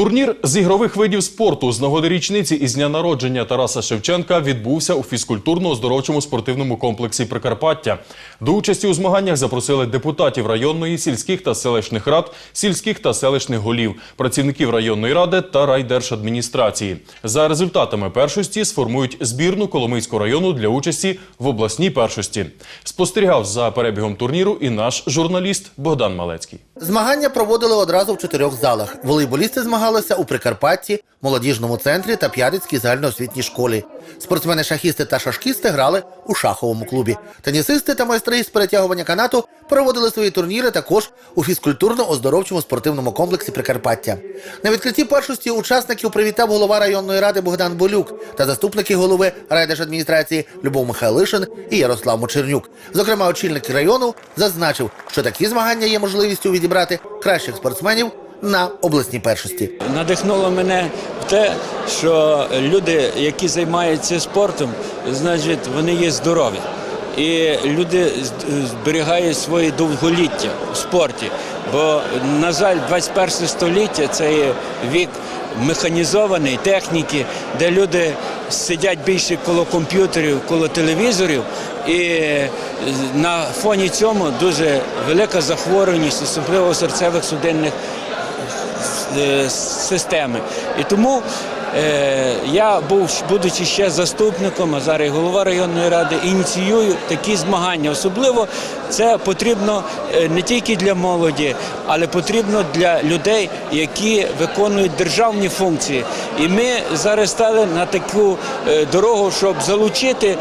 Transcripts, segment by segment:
Турнір з ігрових видів спорту з нагоди річниці із дня народження Тараса Шевченка відбувся у фізкультурно-оздоровчому спортивному комплексі Прикарпаття. До участі у змаганнях запросили депутатів районної, сільських та селищних рад, сільських та селищних голів, працівників районної ради та райдержадміністрації. За результатами першості сформують збірну Коломийського району для участі в обласній першості. Спостерігав за перебігом турніру і наш журналіст Богдан Малецький. Змагання проводили одразу в чотирьох залах. Волейболісти змагалися у Прикарпатті, молодіжному центрі та П'ятицькій загальноосвітній школі. Спортсмени-шахісти та шашкісти грали у шаховому клубі. Тенісисти та майстри з перетягування канату проводили свої турніри також у фізкультурно-оздоровчому спортивному комплексі Прикарпаття. На відкритті першості учасників привітав голова районної ради Богдан Болюк та заступники голови райдержадміністрації Любов Михайлишин і Ярослав Мочернюк. Зокрема, очільник району зазначив, що такі змагання є можливістю відібрати кращих спортсменів на обласній першості. Надихнуло мене те, що люди, які займаються спортом, значить, вони є здорові. І люди зберігають своє довголіття в спорті. Бо, на жаль, 21 століття це вік механізований техніки, де люди сидять більше коло комп'ютерів, коло телевізорів. І на фоні цьому дуже велика захворюваність, особливо серцевих судинних е, системи. І тому е, я був, будучи ще заступником, а зараз і голова районної ради, ініціюю такі змагання. Особливо це потрібно е, не тільки для молоді, але потрібно для людей, які виконують державні функції. І ми зараз стали на таку е, дорогу, щоб залучити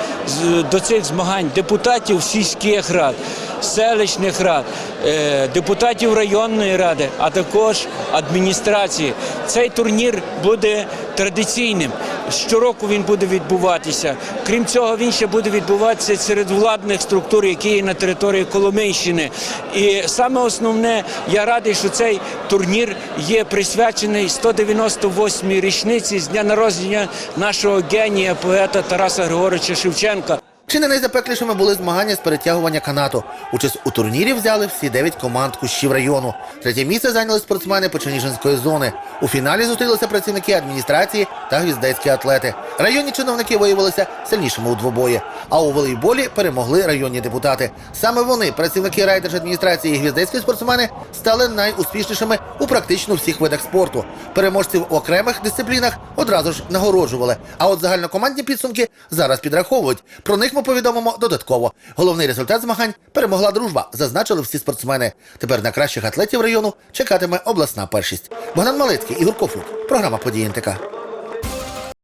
до цих змагань депутатів сільських рад, селищних рад, е, депутатів районної ради, а також адміністрації. Цей турнір буде традиційним. Щороку він буде відбуватися. Крім цього, він ще буде відбуватися серед владних структур, які є на території Коломийщини. І саме основне, я радий, що цей турнір є присвячений 198-й річниці з дня народження нашого генія, поета Тараса Григоровича Шевченка. Чи не найзапеклішими були змагання з перетягування канату? Участь у турнірі взяли всі дев'ять команд кущів району. Третє місце зайняли спортсмени Печеніжинської зони. У фіналі зустрілися працівники адміністрації та гвіздецькі атлети. Районні чиновники виявилися сильнішими у двобої. А у волейболі перемогли районні депутати. Саме вони, працівники райдержадміністрації і гвіздецькі спортсмени, стали найуспішнішими у практично всіх видах спорту. Переможців в окремих дисциплінах одразу ж нагороджували. А от загальнокомандні підсумки зараз підраховують. Про них ми повідомимо додатково. Головний результат змагань перемогла дружба, зазначили всі спортсмени. Тепер на кращих атлетів району чекатиме обласна першість. Богдан Малецький, Ігор Кофлук. Програма «Події НТК».